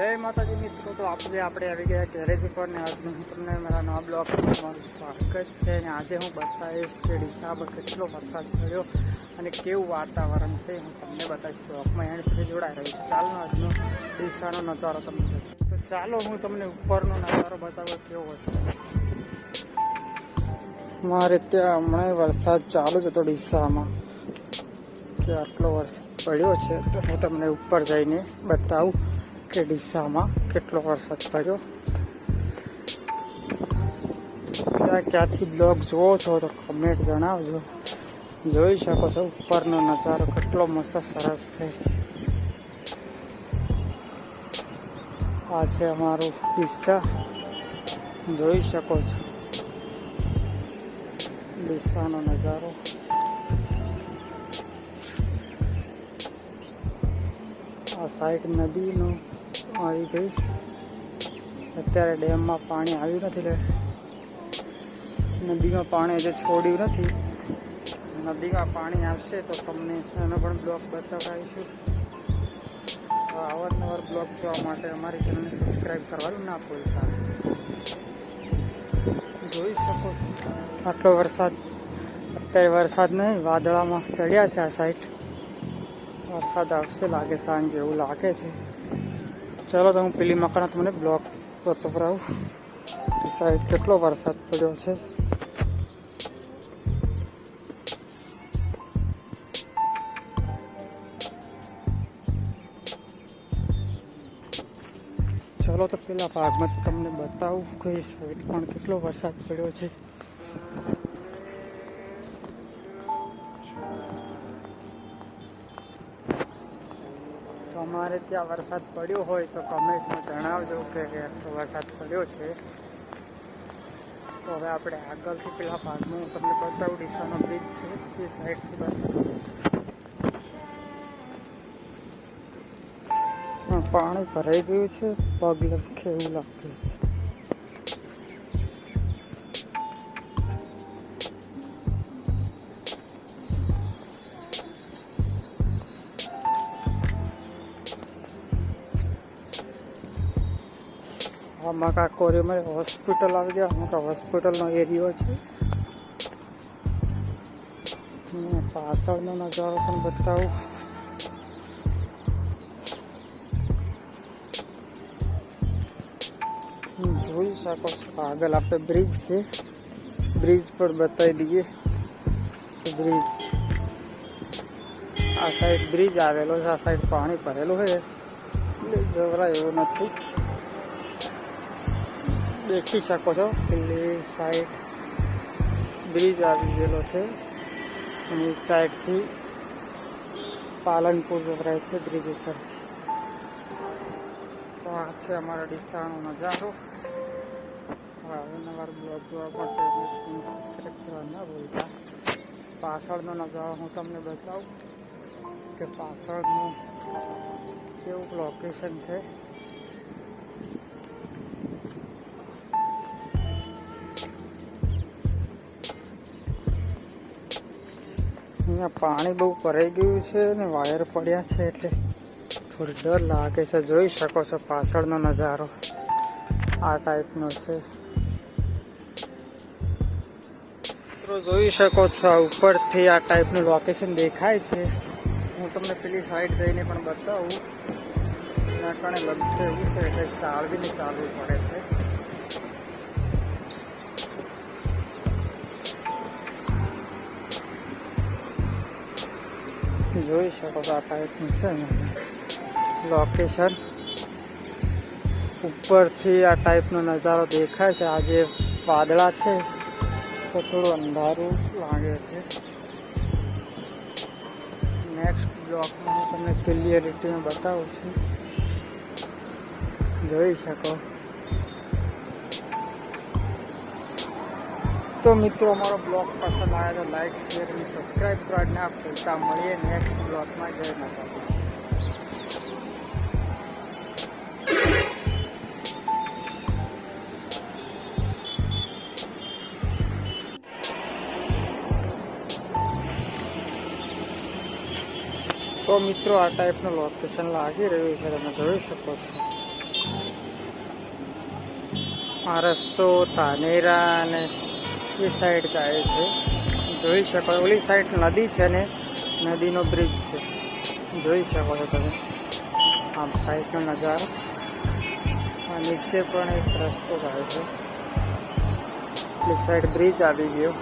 જય માતાજી મિત્રો, તો આપણે આપણે આવી ગયા ગેરેજ ઉપર ને આજનું હું તમને મારા નવા બ્લોગમાં તમારું સ્વાગત છે અને આજે હું બતાવીશ કે ડિસાબર કેટલો વરસાદ પડ્યો અને કેવું વાતાવરણ છે હું તમને બતાવીશ. બ્લોગમાં એન્ડ સુધી જોડાઈ રહ્યું છે ચાલો આજનો ડીસાનો નજારો તમને તો ચાલો હું તમને ઉપરનો નજારો બતાવો કેવો છે. મારે ત્યાં હમણાં વરસાદ ચાલુ જ હતો ડીસામાં, કે આટલો વરસાદ પડ્યો છે, તો હું તમને ઉપર જઈને બતાવું. કે ડીસામાં કેટલો વરસાદ પડ્યો? ક્યાં ક્યાંથી બ્લોગ જુઓ છો તો કમેન્ટ જણાવજો. જોઈ શકો છો ઉપરનો નજારો કેટલો મસ્ત સરસ છે. આ છે અમારું પિસ્સા જોઈ શકો છો. ડીસાનો નજારો. આ સાઈડ નદીનું આવી ગઈ અત્યારે ડેમમાં પાણી આવ્યું નથી એટલે નદીમાં પાણી હજુ છોડ્યું નથી. નદીમાં પાણી આવશે તો તમને એનો પણ બ્લોગ બતાવીશું. અવારનવાર બ્લોગ જોવા માટે અમારી ચેનલને સબસ્ક્રાઈબ કરવાનું ના ભૂલતા. જોઈ શકો આટલો વરસાદ, અત્યારે વરસાદ નહીં, વાદળામાં ચડ્યા છે આ સાઈડ વરસાદ આવશે લાગે સાંજે એવું લાગે છે. ચલો તો હું પેલી મકાન તમને બ્લોક બતાવરાવું એ સાઈડ કેટલો વરસાદ પડ્યો છે? ચાલો તો પેલા ભાગમાં તમને બતાવું કે સાઈડ પણ કેટલો વરસાદ પડ્યો છે. અમારે ત્યાં વરસાદ પડ્યો હોય તો કમેન્ટમાં જણાવજો કે વરસાદ પડ્યો છે. તો હવે આપણે આગળથી પેલા પાકનું તમને બતાવું ડીસાનો બ્રિજ છે, એ સાઈડથી બતાવું. પાણી ભરાઈ ગયું છે, પગ લખે એવું લાગતું આમાં કાંક કોરિયમાં હોસ્પિટલ આવી ગયા. અમુક હોસ્પિટલનો એરિયો છે. પાછળનો નજારો પણ બતાવું. જોઈ શકો છો. આગળ આપણે બ્રિજ છે. બ્રિજ પર બતાવી દઈએ. બ્રિજ આ સાઈડ બ્રિજ આવેલો છે. આ સાઈડ પાણી ભરેલું છે. એટલે જવરાય એવું નથી. દેખી શકો છો પેલી સાઈડ બ્રિજ આવી ગયેલો છે. અને એ સાઈડથી પાલનપુર જવરાય છે બ્રિજ ઉપરથી. તો આ છે અમારા ડીસાનો નજારો. અવારનવાર બ્લોગ જોવા માટે સબસ્ક્રાઈબ કરવા ના ભૂલતા. પાછળનો નજારો હું તમને બતાવું કે પાછળનું કેવું લોકેશન છે. અહીંયા પાણી બહુ ભરાઈ ગયું છે અને વાયર પડ્યા છે એટલે થોડી ડર લાગે છે. જોઈ શકો છો પાછળનો નજારો. આ ટાઈપનો છે. મિત્રો, જોઈ શકો છો ઉપરથી આ ટાઈપનું લોકેશન દેખાય છે. હું તમને પેલી સાઈડ જઈને પણ બતાવું. એના કારણે લગતું એવું છે, એટલે ચાલવીને ચાલવું પડે છે. જોઈ શકો છો આ ટાઈપનું છે ને. લોકેશન ઉપરથી આ ટાઈપનો નજારો દેખાય છે. આ જે વાદળા છે, તો થોડું અંધારું લાગે છે. નેક્સ્ટ બ્લોકમાં હું તમને ક્લિયરિટીમાં બતાવું છું. જોઈ શકો. તો મિત્રો, અમારો બ્લોગ પસંદ આવે તો લાઈક શેર અને સબસ્ક્રાઈબ કરવા ના ભૂલતા મળીએ નેક્સ્ટ બ્લોગમાં. જય માતાજી. તો મિત્રો, આ ટાઈપનું લોકેશન લાગી રહ્યું છે. તમે જોઈ શકો છો. આ રસ્તો તાનેરા અને એ સાઈડ જાય છે. જોઈ શકો ઓલી સાઈડ નદી છે ને, નદીનો બ્રિજ છે. જોઈ શકો છો તમે. આમ સાઈડનો નજારો. નીચે પણ એક રસ્તો જાય છે. એ સાઈડ બ્રિજ આવી ગયો.